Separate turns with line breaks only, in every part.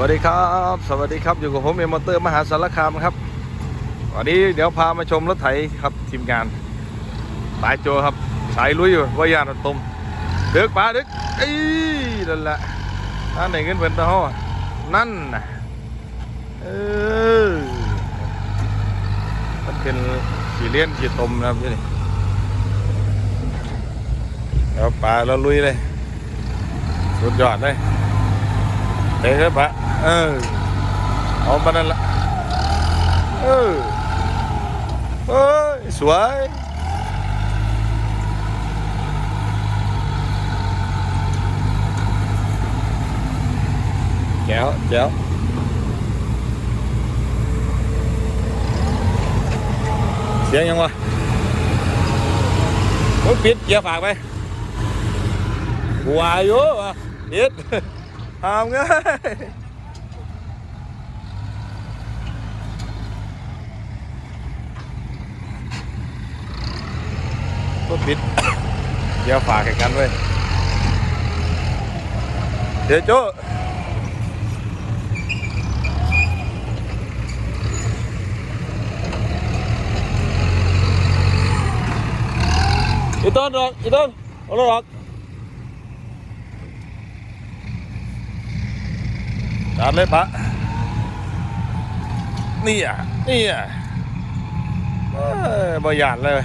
วัสดีครับ สวัสดีครับอยู่กับผมเอ็มมอเตอร์มหาสารคามครับวันนี้เดี๋ยวพามาชมรถไถครับทีมงานสายโจครับสายลุยอยู่ว่ายานตมเดึกปลาดึกเอ้นั่นแหละนั่นไหนเงินเป็นตะห้อนั่นนะเออมันเป็นขีเลี้ยนขีตมนะครับนี่แล้วปลาแล้วลุยเลยสุดยอดเลย เตะครับปะเออเอามานั่นละ เออเอ้ยสวยแจ๋วแจ๋วเจ้อีต้นดอกอีต้นเอาดอกดันเลยปะนี่อะนี่อะเอ้ยบหยานเลย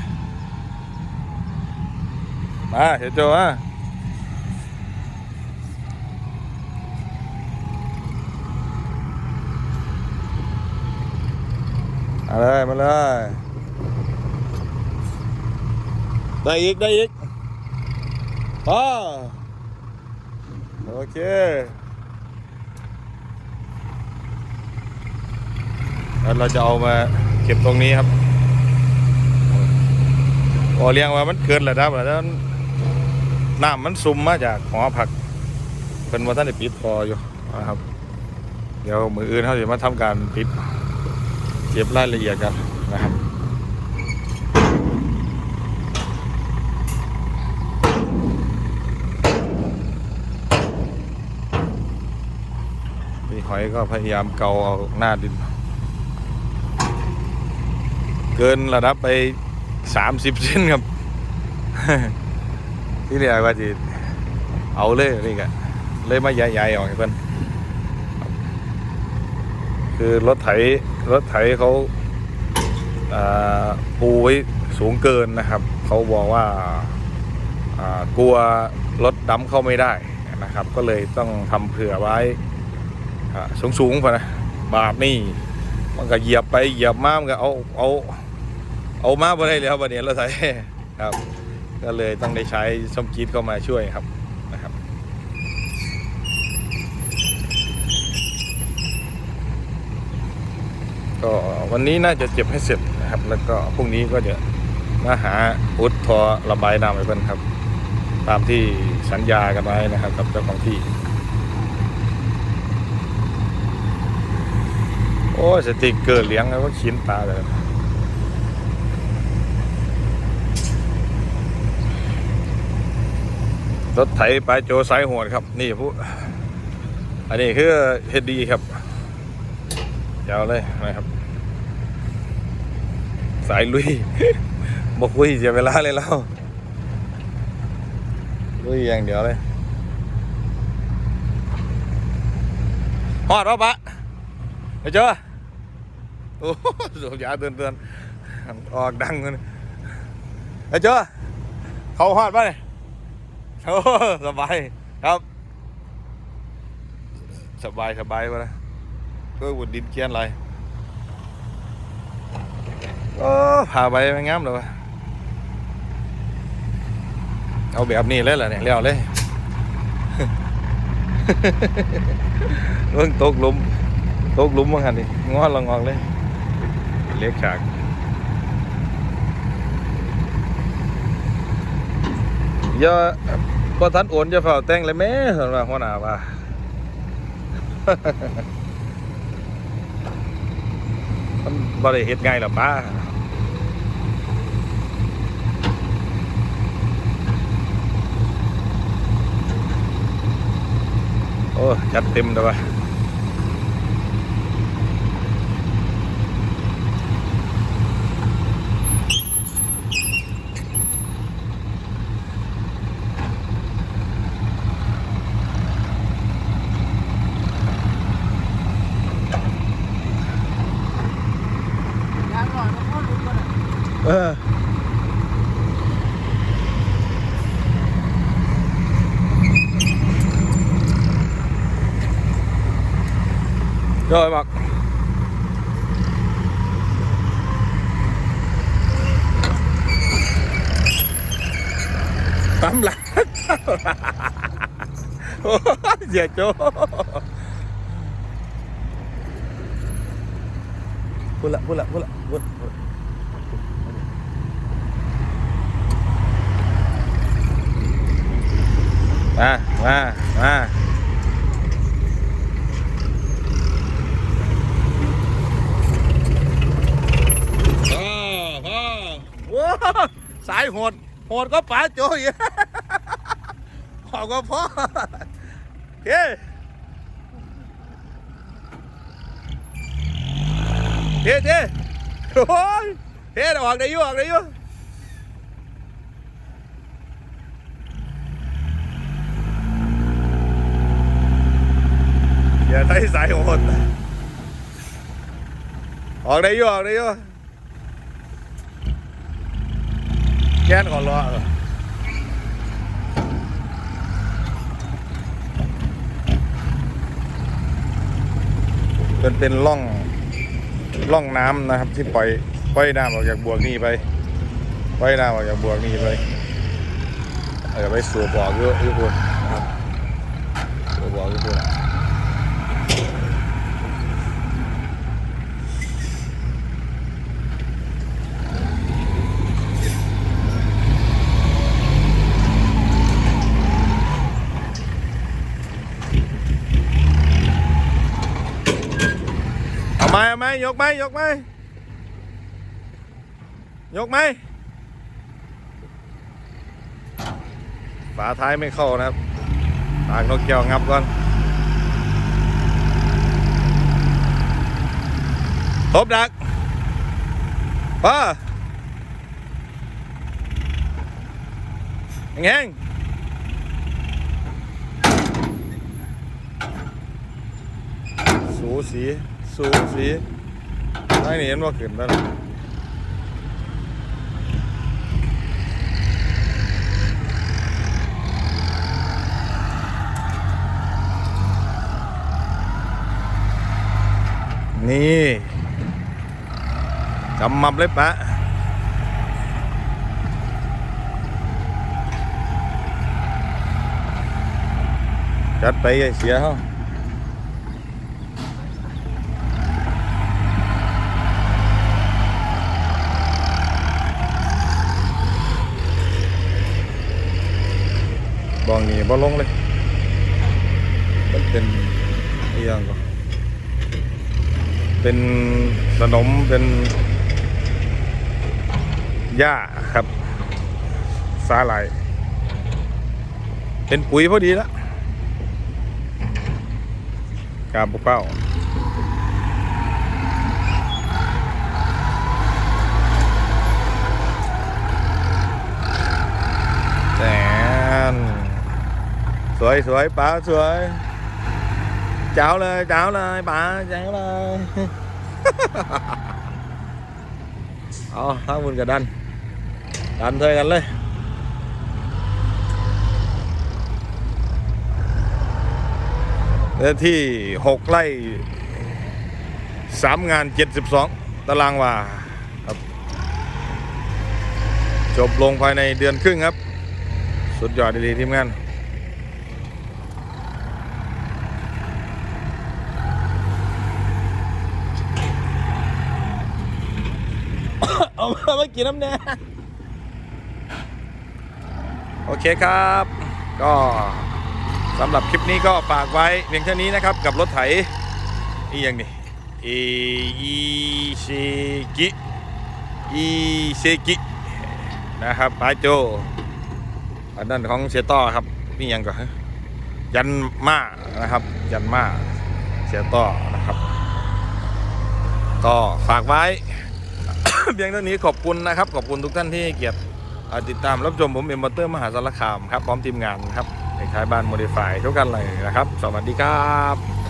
มาเห็นโจอะมาเลยมาเลย ได้อีก ได้อีกอ๋อโอเค แล้วเราจะเอามาเก็บตรงนี้ครับพอเลี้ยงว่ามันเกินระดับแล้วน้ำมันซุ่มมาจากหอผัก เป็นว่าท่านได้ปิดพออยู่นะครับ เดี๋ยวมืออื่นเขาจะมาทำการปิดเก็บรายละเอียดกันนะครับพี่หอยก็พยายามเกาเอาหน้าดิน เกินระดับไปสามสิบเซนครับ ที่เรียกว่าจีเอาเลยนี่กะเลยมาใหญ่ๆออกให้เพิ่นคือรถไถรถไถเขาปูไว้สูงเกินนะครับเขาบอกว่ากลัวรถดำเข้าไม่ได้นะครับ ก็เลยต้องทำเผื่อไว้สูงๆพอนะบาทนี่มันก็เหยียบไปเหยียบมามันก็เอาเอา เอามาบ่ได้แล้วบัดนี้เราใส่ครับ ก็เลยต้องได้ใช้สมกีดเข้ามาช่วยครับนะครับก็วันนี้น่าจะเจ็บให้เสร็จนะครับ แล้วก็พรุ่งนี้ก็จะมาหาอุดทอระบายน้ำให้เพิ่นครับ ตามที่สัญญากันไว้นะครับ กับเจ้าของที่ โอ้สติกเกอร์เลี้ยงแล้วก็ชิ้นตาเลย รถไถปลายโจสายโหดครับ นี่ผู้อันนี้คือเฮดดีครับยาวเลยนะครับ สายลุยบอกคุยเสียเวลาเลยแล้วลุยอย่างเดียวเลยฮอดปะปะไปเจอโอ้โหสูบยาเตือนเตือนออกดังเลยไปเจอเขาหอดปะเนี่ย โอ้สบายครับ สบายสบายป่ะนะเพื่อวุดดินเกียนอะไรโอ้พาไปไม่งามเลยวะเอาแบบนี้เลยเหรอเนี่ยเลี้ยวเลยเรื่องตกหลุมตกหลุมว่างันดิงอนละงองเลย เล็กฉาก อย่าพอทันโอนจะเฝ้าแต่งเลยแม่สำหรับหัวหน้าว่ามันบ่ได้เฮ็ดง่ายหรอป้าโอ้ จัดเต็มเลยวะ โดยบอกตำหลักโอ้ยเสียโจพูดละพูดละพูดละพูดพูดมา มา มาพ่อพ่อว้า สายโหด โหดก็ป๋าโจอีกขอบก็พ่อเฮ้เฮ้เฮ้โอ้ยเฮ้ออกได้อยู่ออกได้อยู่อย่าใช้สายโหดออกได้อยู่ออกได้อยู่ แกนขอรอเออเป็นเป็นร่องร่องน้ำนะครับ ที่ปล่อยปล่อยน้ำออกจากบวกนี้ไปปล่อยน้ำออกจากบวกนี้ไปเออไปสูบบอกเยอะทุกคนนะครับสูบบอกทุกคนเอาไหมเอาไหม ยกไหมยกไหมยกไหมฝาท้ายไม่เข้านะครับหางนกแก้วงับก่อนทบดักป้าแง่งสูสีสูสี ไอ้นี่เห็นว่าขึ้นแล้วนะนี่จำมับเลยปะจัดไปเสียเขา องนี่บ่ลงเลย มันเป็นเอหย่างก็เป็นขนมเป็นหญ้าครับ สาหร่าย เป็นปุ๋ยพอดีแล้วกาบเป้าแสนส วยสวยป๋าสวย เจ้าเลยเจ้าเลยป๋าเจ้าเลยเอาทั้งบุญกับดัน ดันเทยกันเลยเนื้อที่หกไร่สามงานเจ็ดสิบสองตารางวาครับ จบลงภายในเดือนครึ่งครับ สุดยอดดีๆทีมงาน เอามากินน้ำแน่โอเคครับ ก็สำหรับคลิปนี้ก็ฝากไว้เพียงเท่านี้นะครับ กับรถไถอีอย่างนี้อีอีเซกิอีเซกินะครับปาโจอันนั้นของเสียต้อครับนี่ยังก่อนยันมานะครับ ยันมาเสียต้อนะครับ ก็ฝากไว้ เพียงเท่านี้ขอบคุณนะครับ ขอบคุณทุกท่านที่เกียรติติดตามรับชมผมเอ็มบัตเตอร์มหาสารคามครับพร้อมทีมงานครับในขายบ้านโมดิฟายทุกกันเลยนะครับ สวัสดีครับ